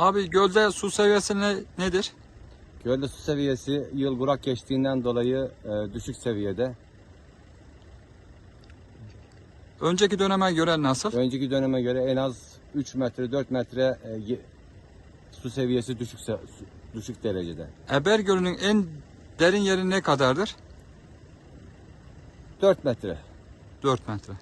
Abi gölde su seviyesi ne, nedir? Gölde su seviyesi yıl burak geçtiğinden dolayı e, düşük seviyede. Önceki döneme göre nasıl? Önceki döneme göre en az 3 metre 4 metre e, su seviyesi düşük se- su- düşük derecede. Eber Gölü'nün en derin yeri ne kadardır? 4 metre. 4 metre.